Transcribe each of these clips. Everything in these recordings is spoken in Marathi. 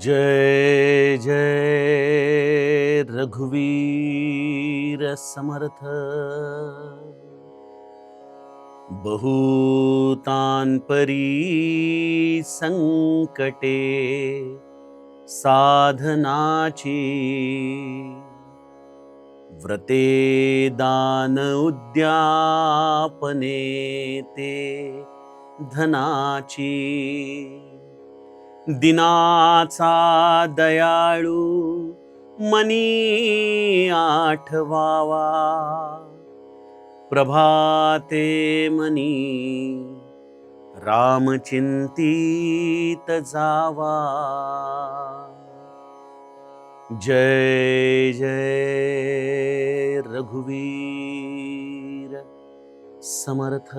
जय जय रघुवीर समर्थ। बहुतान परी संकटे साधनाची व्रते दान उद्यापने ते धनाची। दिनाचा दयाळू मनी आठवावा. प्रभाते मनी रामचिंतीत जावा. जय जय रघुवीर समर्थ.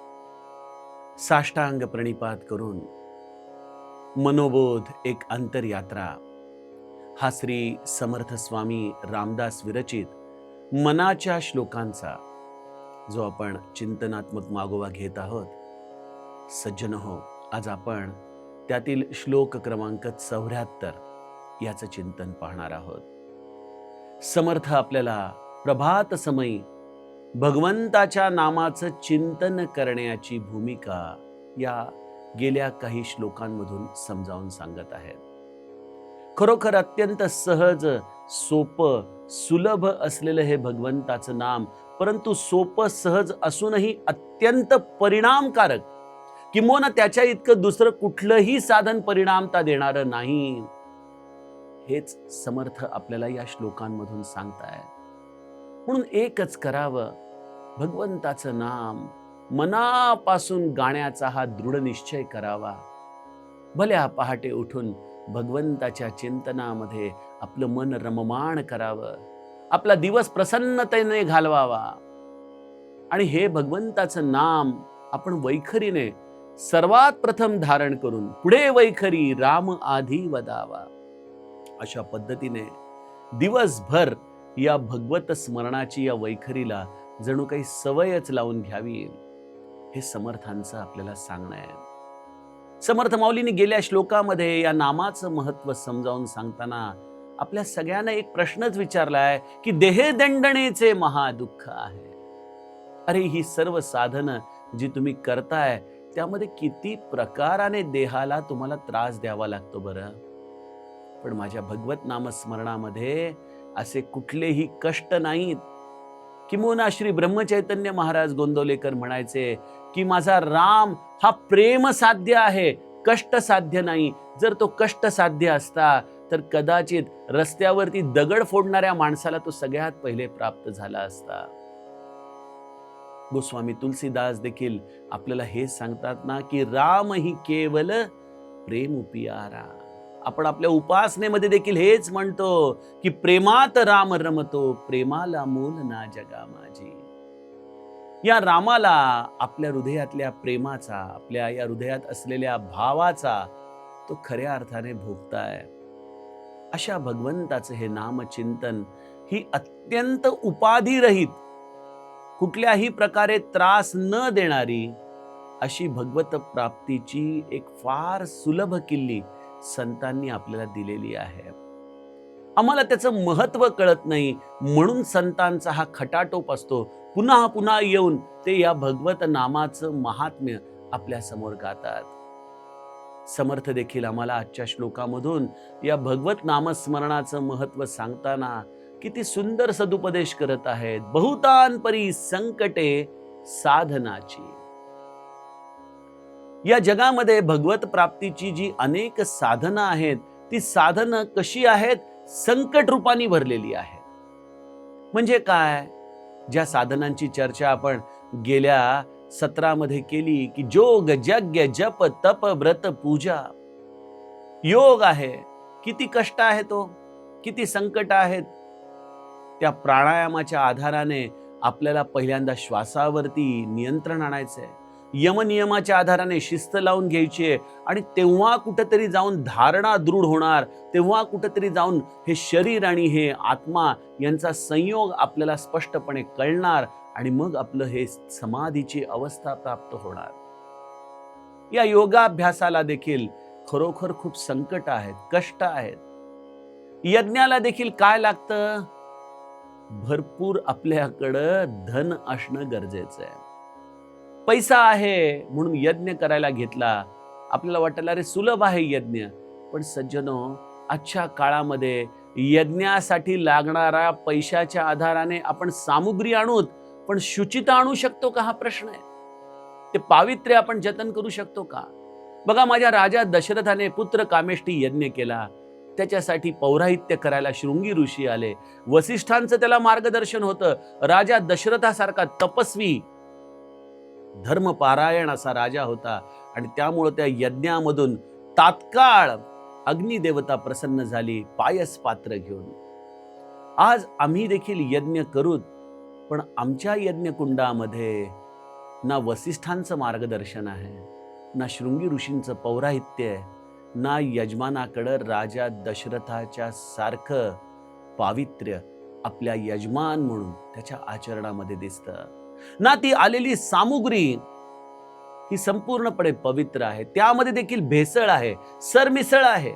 साष्टांग प्रणिपात करून मनोबोध एक अंतरयात्रा. हा श्री समर्थ स्वामी रामदास विरचित मनाच्या श्लोकांचा जो आपण चिंतनात्मक मागोवा घेत आहोत. सज्जन हो आज आपण त्यातील श्लोक क्रमांक चौऱ्याहत्तर याचं चिंतन पाहणार आहोत. समर्थ आपल्याला प्रभात समयी भगवंताच्या नामाचं चिंतन करण्याची भूमिका या गेल्या काही श्लोकांमधून समजावून सांगत आहेत. खरोखर अत्यंत सहज सोपं सुलभ असलेलं हे भगवंताचं नाम परंतु सोपं सहज असूनही अत्यंत परिणामकारक. किंवा त्याच्या इतकं दुसरं कुठलंही साधन परिणामता देणारं नाही. हेच समर्थ आपल्याला या श्लोकांमधून सांगतायत. म्हणून एकच करावं. भगवंताचं नाम मनापासून गाण्याचा हा दृढ निश्चय करावा. भल्या पहाटे उठून भगवंताच्या चिंतनामध्ये आपलं मन रममाण करावं. आपला दिवस प्रसन्नतेने घालवावा. आणि हे भगवंताचं नाम आपण वैखरीने सर्वात प्रथम धारण करून पुढे वैखरी राम आधी वदावा. अशा पद्धतीने दिवसभर या भगवत स्मरणाची या वैखरीला जणू काही सवयच लावून घ्यावी. हे समर्थांचं आपल्याला सांगणं आहे. समर्थ माऊलीने गेल्या श्लोकामध्ये या नामाचं महत्त्व समजावून सांगताना आपल्या सगळ्यांना एक प्रश्नच विचारलाय की देहदंडनेचे महादुःख आहे. अरे ही सर्व साधनं जी तुम्ही करताय त्यामध्ये किती प्रकाराने देहाला तुम्हाला त्रास द्यावा लागतो बरं? पण माझ्या भगवत नामस्मरणामध्ये असे कुठलेही कष्ट नाहीत. किंबहुना श्री ब्रह्मचैतन्य महाराज गोंदवलेकर म्हणायचे की माझा राम हा प्रेम साध्य आहे कष्ट साध्य नाही. जर तो कष्ट साध्य असता तर कदाचित रस्त्यावरती दगड फोडणाऱ्या माणसाला तो सगळ्यात पहिले प्राप्त झाला असता. गोस्वामी तुलसीदास देखील आपल्याला हे सांगतात ना की राम ही केवल प्रेम उपियारा. आपण आपल्या उपासनेमध्ये देखील हेच म्हणतो की प्रेमात राम रमतो प्रेमाला मूल ना जगा माझी. या रामाला आपल्या हृदयातल्या प्रेमाचा आपल्या या हृदयात असलेल्या भावाचा तो खऱ्या अर्थाने भोगताय. अशा भगवंताचं हे नामचिंतन ही अत्यंत उपाधिरहित कुठल्याही प्रकारे त्रास न देणारी अशी भगवत प्राप्तीची एक फार सुलभ किल्ली संतांनी आपल्याला दिलेली आहे. आम्हाला त्याचं महत्त्व कळत नाही. म्हणून संतांचा हा खटाटोप असतो. पुन्हा पुन्हा येऊन ते या भगवत नामाचं महात्म्य आपल्यासमोर गातात. समर्थ देखील आम्हाला आजच्या श्लोकामधून या भगवत नामस्मरणाचं महत्त्व सांगताना किती सुंदर सदुपदेश करत आहेत. बहुतांपरी संकटे साधनाची. या जगामध्ये भगवत प्राप्तीची जी अनेक साधनं आहेत ती साधनं कशी आहेत? संकट रूपाने भरलेली आहेत. म्हणजे काय? ज्या साधनांची चर्चा आपण गेल्या सत्रामध्ये केली की जोग यज्ञ जप तप व्रत पूजा. योग आहे. किती कष्ट आहे तो? किती संकट आहेत? त्या प्राणायामाच्या आधाराने आपल्याला पहिल्यांदा श्वासावरती नियंत्रण आणायचंय. यमनियमाच्या आधाराने शिस्त लावून घ्यायची आहे. आणि तेव्हा कुठंतरी जाऊन धारणा दृढ होणार तेव्हा कुठंतरी जाऊन हे शरीर आणि हे आत्मा यांचा संयोग आपल्याला स्पष्टपणे कळणार आणि मग आपलं हे समाधीची अवस्था प्राप्त होणार. या योगाभ्यासाला देखील खरोखर खूप संकट आहेत कष्ट आहेत. यज्ञाला देखील काय लागतं? भरपूर आपल्याकडं धन असणं गरजेचं आहे. पैसा आहे म्हणून यज्ञ करायला घेतला. आपल्याला वाटायला अरे सुलभ आहे यज्ञ. पण सज्जनो आजच्या काळामध्ये यज्ञासाठी लागणाऱ्या पैशाच्या आधाराने आपण सामुग्री आणूत पण शुचिता आणू शकतो का हा प्रश्न आहे? ते पावित्र्य आपण जतन करू शकतो का? बघा माझ्या राजा दशरथाने पुत्र कामेष्टी यज्ञ केला. त्याच्यासाठी पौराहित्य करायला शृंगी ऋषी आले. वसिष्ठांचं त्याला मार्गदर्शन होतं. राजा दशरथासारखा तपस्वी धर्मपारायण असा राजा होता आणि त्यामुळं त्या यज्ञामधून तात्काळ अग्निदेवता प्रसन्न झाली पायस पात्र घेऊन. आज आम्ही देखील यज्ञ करूत पण आमच्या यज्ञकुंडामध्ये ना वसिष्ठांचं मार्गदर्शन आहे ना शृंगी ऋषींचं पौराहित्य आहे ना यजमानाकडं राजा दशरथाच्या सारखं पावित्र्य आपल्या यजमान म्हणून त्याच्या आचरणामध्ये दिसतं. ना ती आलेली सामुग्री ही संपूर्णपणे पवित्र आहे. त्यामध्ये देखील भेसळ आहे सरमिसळ आहे.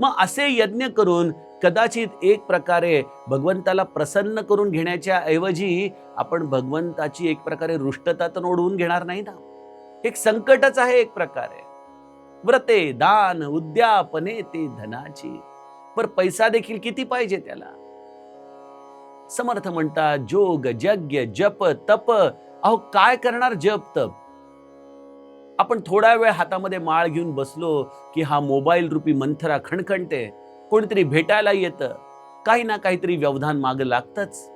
मग असे यज्ञ करून कदाचित एक प्रकारे भगवंताला प्रसन्न करून घेण्याच्या ऐवजी आपण भगवंताची एक प्रकारे रुष्टता तर ओढवून घेणार नाही ना? एक संकटच आहे एक प्रकारे. व्रते दान उद्यापने ते धनाची. पर पैसा देखील किती पाहिजे त्याला? समर्थ म्हणतात जोग यज्ञ जप तप. अहो काय करणार जप तप? आपण थोडा वेळ हातामध्ये माळ घेऊन बसलो की हा मोबाईल रूपी मंथरा खणखणते. कोणीतरी भेटायला येतं. काही ना काहीतरी व्यवधान माग लागतच.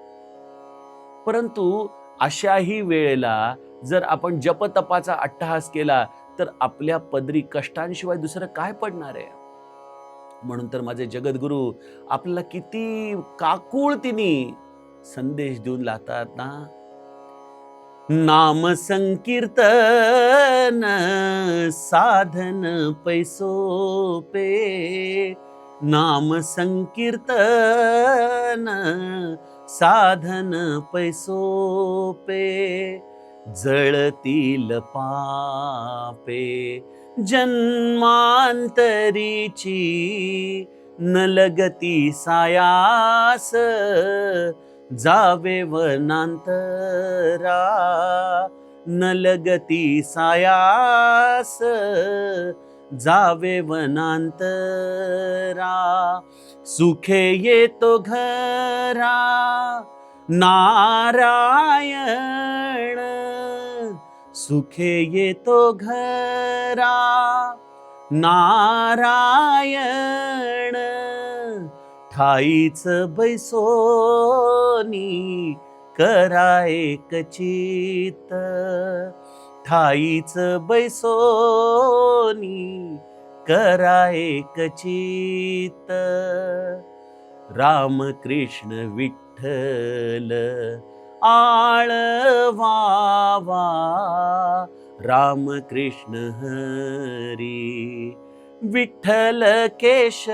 परंतु अशाही वेळेला जर आपण जपतपाचा अट्टहास केला तर आपल्या पदरी कष्टांशिवाय दुसरं काय पडणार आहे? म्हणून तर माझे जगद्गुरु आपल्याला किती काकुळतीने संदेश देऊन लागतात ना. नाम संकीर्तन साधन पैसो पे. नाम संकीर्तन साधन पैसो पे. जळतील पापे जन्मांतरीची न लगती सायास. जावे वनांतरा न लगती सायास. जावे वनांतरा सुखे येतो घरा नारायण. सुखे येतो घरा नारायण. ठाईच बैसोनी करा एक चित. ठाईच बैसोनी करा एक चित. रामकृष्ण विठ्ठल आळवावा. रामकृष्ण हरी विठ्ठल केशवा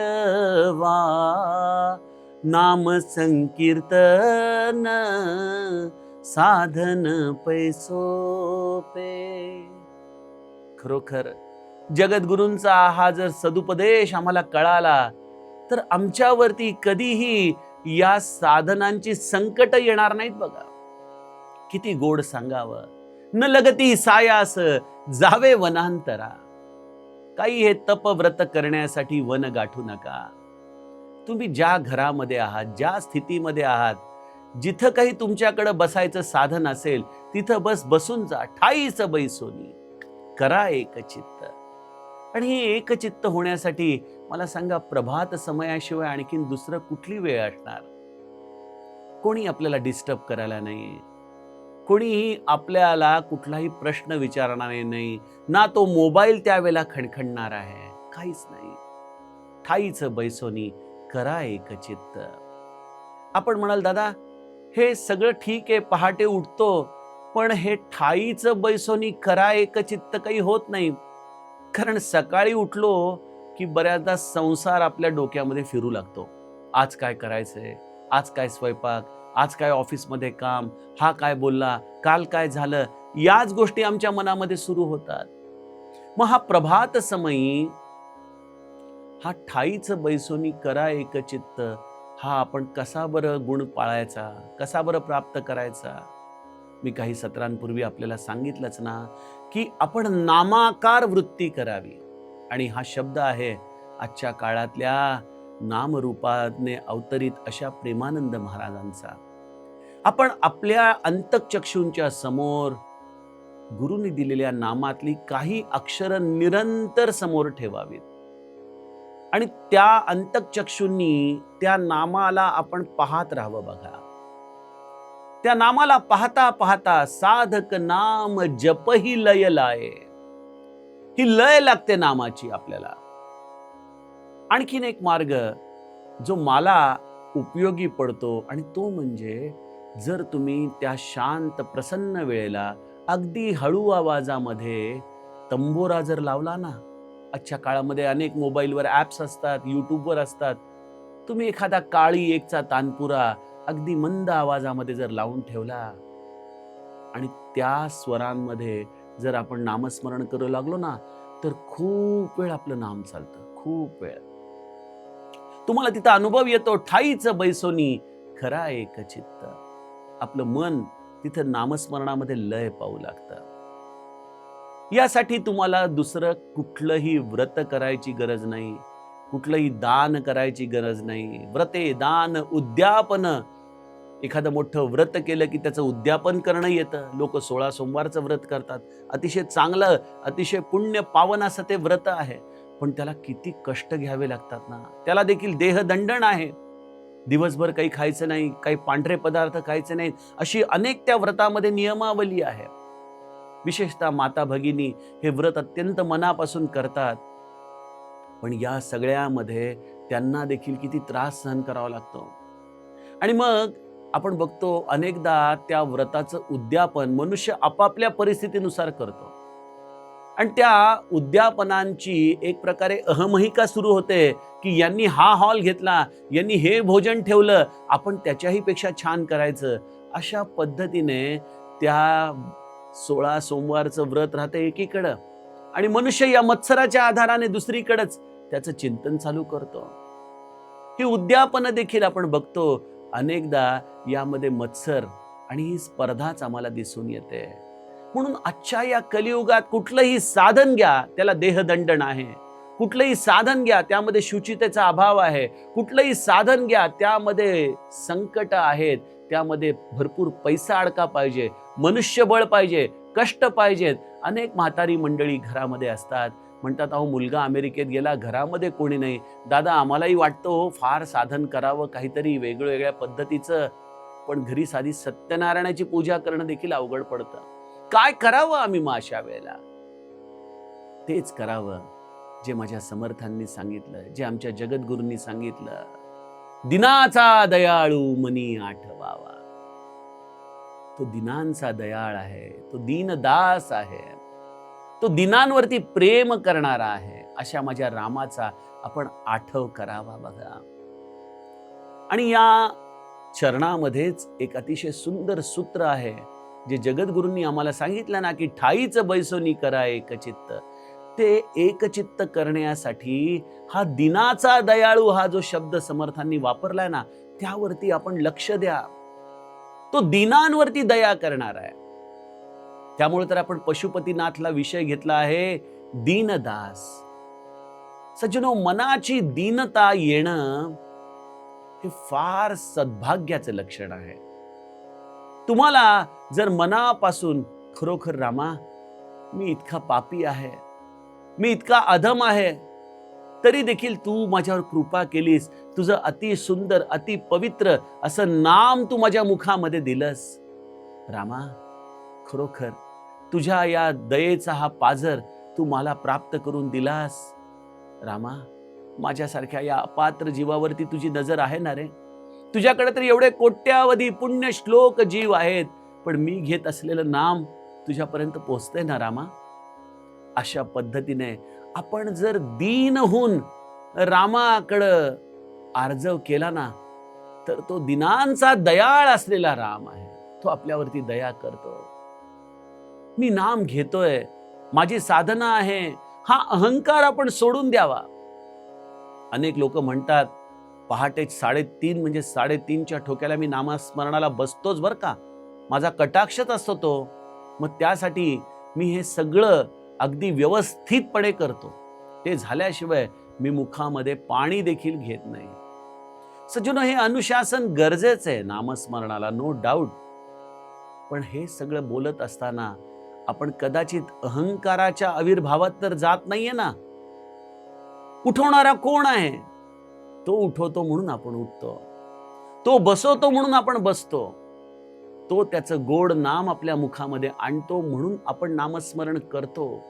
नाम संकीर्तन साधन पैसोपे खरोखर जगद्गुरूंचा हा जर सदुपदेश आम्हाला कळाला तर आमच्यावरती कधीही या साधनांची संकट येणार नाहीत बघा. किती गोड सांगावं. न लगती सायास जावे वनांतरा. काही हे तपव्रत करण्यासाठी वन गाठू नका. तुम्ही ज्या घरामध्ये आहात ज्या स्थितीमध्ये आहात जिथं काही तुमच्याकडं बसायचं साधन असेल तिथं बस बसून जा. ठाईच बैसोनी करा एकचित्त आणि हे एकचित्त होण्यासाठी मला सांगा प्रभात समयाशिवाय आणखीन दुसरं कुठली वेळ असणार? कोणी आपल्याला डिस्टर्ब करायला नाही कोणीही आपल्याला कुठलाही प्रश्न विचारणार नाही ना तो मोबाईल त्यावेळेला खणखणणार आहे. काहीच नाही. ठाईच बैसोनी करा एक चित्त. आपण म्हणाल दादा हे सगळं ठीक आहे पहाटे उठतो पण हे ठाईचं बैसोनी करा एक चित्त काही होत नाही. कारण सकाळी उठलो की बऱ्याचदा संसार आपल्या डोक्यामध्ये फिरू लागतो. आज काय करायचंय? आज काय स्वयंपाक? आज काय ऑफिसमध्ये काम हा काय बोलला काल काय झालं याच गोष्टी आमच्या मनामध्ये सुरू होतात. मग हा प्रभात समयी हा ठाईच बैसोनी करा एक चित्त हा आपण कसा बरं गुण पाळायचा कसा बरं प्राप्त करायचा? मी काही सत्रांपूर्वी आपल्याला सांगितलंच ना की आपण नामाकार वृत्ती करावी. आणि हा शब्द आहे आजच्या काळातल्या नामरूपाने अवतरित अशा प्रेमानंद महाराजांचा. आपण आपल्या अंतकचक्षूंच्या समोर गुरुनी दिलेल्या नामातली काही अक्षर निरंतर समोर ठेवावीत. आणि त्या अंतकचक्षूंनी त्या नामाला आपण पाहत राहावं बघा. त्या नामाला पाहता पाहता साधक नाम जपही लय लाय. ही लय लागते नामाची आपल्याला. आणखीन एक मार्ग जो मला उपयोगी पडतो आणि तो म्हणजे जर तुम्ही त्या शांत प्रसन्न वेळेला अगदी हळू आवाजामध्ये तंबोरा जर लावला ना आजच्या काळामध्ये अनेक मोबाईलवर ॲप्स असतात यूट्यूबवर असतात तुम्ही एखादा काळी एकचा तानपुरा अगदी मंद आवाजामध्ये जर लावून ठेवला आणि त्या स्वरांमध्ये जर आपण नामस्मरण करू लागलो ना तर खूप वेळ आपलं नाम चालतं खूप वेळ. तुम्हाला तिथं अनुभव येतो ठाईचं बैसोनी. खरा एक चित्त? आपलं मन तिथं नामस्मरणामध्ये लय पाहू लागतं. यासाठी तुम्हाला दुसरं कुठलंही व्रत करायची गरज नाही. कुठलंही दान करायची गरज नाही. व्रते दान उद्यापन. एखादं मोठं व्रत केलं की त्याचं उद्यापन करणं येतं. लोक सोळा सोमवारचं व्रत करतात. अतिशय चांगलं अतिशय पुण्य पावन असं ते व्रत आहे. पण त्याला किती कष्ट घ्यावे लागतात ना. त्याला देखील देहदंडन आहे. दिवसभर काही खायचं नाही काही पांढरे पदार्थ खायचे नाहीत अशी अनेक त्या व्रतामध्ये नियमावली आहे. विशेषतः माता भगिनी हे व्रत अत्यंत मनापासून करतात. पण या सगळ्यामध्ये त्यांना देखील किती त्रास सहन करावा लागतो. आणि मग आपण बघतो अनेकदा त्या व्रताचं उद्यापन मनुष्य आपापल्या परिस्थितीनुसार करतो. आणि त्या उद्यापनांची एक प्रकारे अहमहिका सुरू होते की यांनी हा हॉल घेतला यांनी हे भोजन ठेवलं आपण त्याच्याही पेक्षा छान करायचं. अशा पद्धतीने त्या सोळा सोमवारचं व्रत राहतं एकीकडं. आणि मनुष्य या मत्सराच्या आधाराने दुसरीकडंच त्याचं चिंतन चालू करतो. ही उद्यापन देखील आपण बघतो अनेकदा यामध्ये मत्सर आणि ही स्पर्धाच आम्हाला दिसून येते. म्हणून आजच्या या कलियुगात कुठलंही साधन घ्या त्याला देहदंडन आहे. कुठलंही साधन घ्या त्यामध्ये शुचितेचा अभाव आहे. कुठलंही साधन घ्या त्यामध्ये संकट आहेत. त्यामध्ये भरपूर पैसा अडका पाहिजे मनुष्यबळ पाहिजे कष्ट पाहिजेत अनेक म्हातारी मंडळी घरामध्ये असतात. म्हणतात अहो मुलगा अमेरिकेत गेला घरामध्ये कोणी नाही. दादा आम्हालाही वाटतं हो फार साधन करावं काहीतरी वेगवेगळ्या पद्धतीचं. पण घरी साधी सत्यनारायणाची पूजा करणं देखील अवघड पडतं. काय करावं आम्ही मग अशा वेळेला? तेच करावं जे माझ्या समर्थांनी सांगितलं जे आमच्या जगद्गुरूंनी सांगितलं. दिनाचा दयाळू मनी आठवावा. तो दिनांचा दयाळ आहे तो दीनदास आहे तो दिनांवरती प्रेम करणारा आहे अशा माझ्या रामाचा आपण आठव करावा बघा. आणि या चरणामध्येच एक अतिशय सुंदर सूत्र आहे जे जगद्गुरूंनी आम्हाला सांगितलं ना की ठाईचं बैसोनी करा एकचित्त ते एकचित्त करण्यासाठी हा दिनाचा दयाळू हा जो शब्द समर्थांनी वापरलाय ना त्यावरती आपण लक्ष द्या. तो दिनांवरती दया करणार आहे. त्यामुळे तर आपण पशुपतीनाथला विषय घेतला आहे दीनदास. सज्जनो मनाची दीनता येणं हे फार सद्भाग्याचं लक्षण आहे. तुम्हाला जर मनापासून खरोखर रामा मी इतका पापी आहे मी इतका अधम आहे तरी देखील तू माझ्यावर कृपा केलीस तुझं अति सुंदर अति पवित्र असं नाम तू माझ्या मुखामध्ये दिलंस. रामा खरोखर तुझ्या या दयेचा हा पाजर तू मला प्राप्त करून दिलास. रामा माझ्यासारख्या या अपात्र जीवावरती तुझी नजर आहे ना रे? तुझ्याकडे तर एवढे कोट्यावधी पुण्य श्लोक जीव आहेत पण मी घेत असलेलं नाम तुझ्यापर्यंत पोचतंय ना रामा? अशा पद्धतीने आपण जर दीन होऊन रामाकडं आर्जव केला ना तर तो दिनांचा दयाळ असलेला राम आहे. तो आपल्यावरती दया करतो. मी नाम घेतोय माझी साधना आहे हा अहंकार आपण सोडून द्यावा. अनेक लोक म्हणतात पहाटे साडेतीन म्हणजे साडेतीनच्या ठोक्याला मी नामस्मरणाला बसतोच बर का. माझा कटाक्षच असतो तो. मग त्यासाठी मी हे सगळं अगदी व्यवस्थितपणे करतो. ते झाल्याशिवाय मी मुखामध्ये पाणी देखील घेत नाही. सज्जनो हे अनुशासन गरजेचं आहे नामस्मरणाला नो डाऊट पण हे सगळं बोलत असताना आपण कदाचित अहंकाराच्या आविर्भावात तर जात नाहीये ना. उठवणारा कोण आहे? तो उठवतो म्हणून आपण उठतो. तो बसवतो म्हणून आपण बसतो. तो त्याचं गोड नाम आपल्या मुखामध्ये आणतो म्हणून आपण नामस्मरण करतो.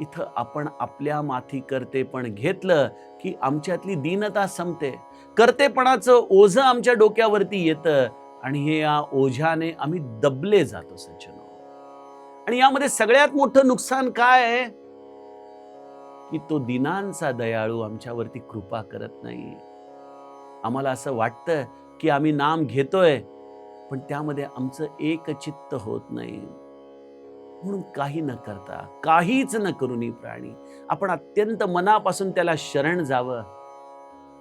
इथं आपण आपल्या माथी करते पण घेतलं की आमच्यातली दीनता संपते. करतेपणाचं ओझं आमच्या डोक्यावरती येतं आणि हे या ओझ्याने आम्ही दबले जातो सज्जनो. आणि यामध्ये सगळ्यात मोठं नुकसान काय आहे? की तो दिनांचा दयाळू आमच्यावरती कृपा करत नाही. आम्हाला असं वाटतं की आम्ही नाम घेतोय पण त्यामध्ये आमचं एकचित्त होत नाही. म्हणून काही न करता काहीच न करून प्राणी आपण अत्यंत मनापासून त्याला शरण जावं.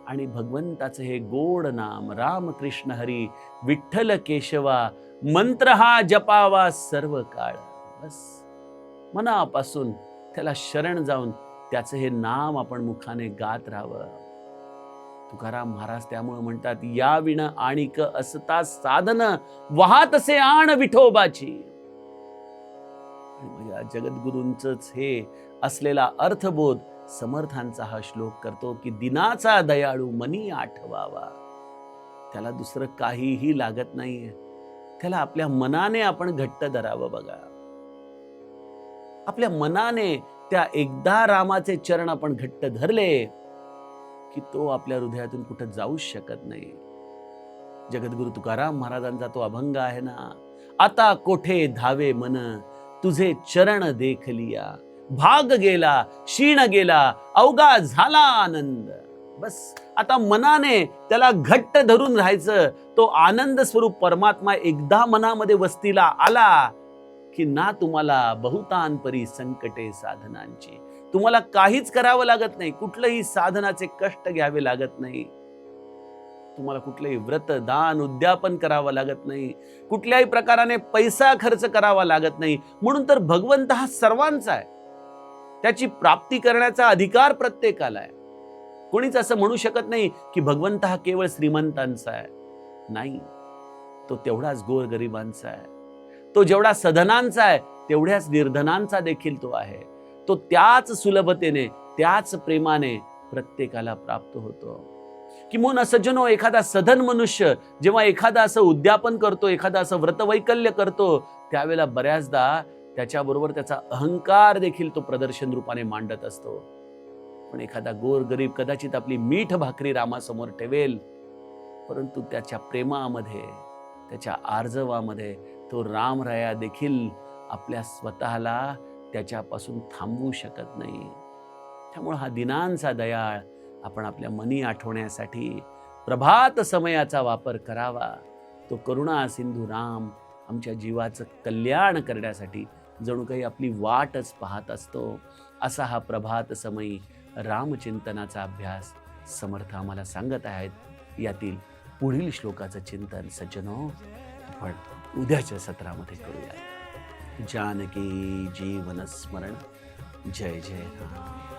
आणि भगवंताचं हे गोड नाम रामकृष्ण हरी विठ्ठल केशवा मंत्र हा जपावा सर्व काळ बस. मनापासून त्याला शरण जाऊन त्याचं हे नाम आपण मुखाने गात राहावं. तुकाराम महाराज त्यामुळे म्हणतात या विण आणिक असता साधन वाहत असे आण विठोबाची. आणि माझ्या जगद्गुरूंच हे असलेला अर्थबोध समर्थांचा हा श्लोक करतो की दिनाचा दयाळू मनी आठवावा. त्याला दुसरं काहीही लागत नाहीये. त्याला आपल्या मनाने आपण घट्ट धरावं बघा. आपल्या मनाने त्या एकदा रामाचे चरण आपण घट्ट धरले की तो आपल्या हृदयातून कुठं जाऊच शकत नाही. जगद्गुरु तुकाराम महाराजांचा तो अभंग आहे ना आता कोठे धावे मन तुझे चरण देखलिया भाग गेला क्षीण गेला अवघा झाला आनंद. बस आता मनाने त्याला घट्ट धरून राहायचं तो आनंद स्वरूप परमात्मा एकदा मनामध्ये वस्तीला आला की ना तुम्हाला बहुतांपरी संकटे साधनांची. तुम्हाला काहीच करावं लागत नाही. कुठलंही साधनाचे कष्ट घ्यावे लागत नाही. तुम्हाला कुठलंही व्रत दान उद्यापन करावं लागत नाही. कुठल्याही प्रकाराने पैसा खर्च करावा लागत नाही. म्हणून तर भगवंत हा सर्वांचा आहे. त्याची प्राप्ती करण्याचा अधिकार प्रत्येकाला आहे. कोणीच असं म्हणू शकत नाही की भगवंत हा केवळ श्रीमंतांचा आहे. नाही. तो तेवढाच गोरगरिबांचा आहे. तो जेवढा सधनांचा आहे तेवढ्याच निर्धनांचा देखील तो आहे. तो त्याच सुलभतेने त्याच प्रेमाने प्रत्येकाला प्राप्त होतो. किंवा सज्जनो एखादा सधन मनुष्य जेव्हा एखादा असं उद्यापन करतो एखादा असं व्रतवैकल्य करतो त्यावेळेला बऱ्याचदा त्याच्याबरोबर त्याचा अहंकार देखील तो प्रदर्शन रूपाने मांडत असतो. पण एखादा गोर गरीब कदाचित आपली मीठ भाकरी रामासमोर ठेवेल परंतु त्याच्या प्रेमामध्ये त्याच्या आर्जवामध्ये तो रामराया देखील आपल्या स्वतःला त्याच्यापासून थांबवू शकत नाही. त्यामुळं हा दिनांचा दयाळ आपण आपल्या मनी आठवण्यासाठी प्रभात समयाचा वापर करावा. तो करुणा सिंधू राम आमच्या जीवाचं कल्याण करण्यासाठी जणू काही आपली वाटच पाहत असतो. असा हा प्रभात समयी रामचिंतनाचा अभ्यास समर्थ आम्हाला सांगत आहेत. यातील पुढील श्लोकाचं चिंतन सज्जनो आपण उद्याच्या सत्रामध्ये करूया जानकी जीवन स्मरण. जय जय राम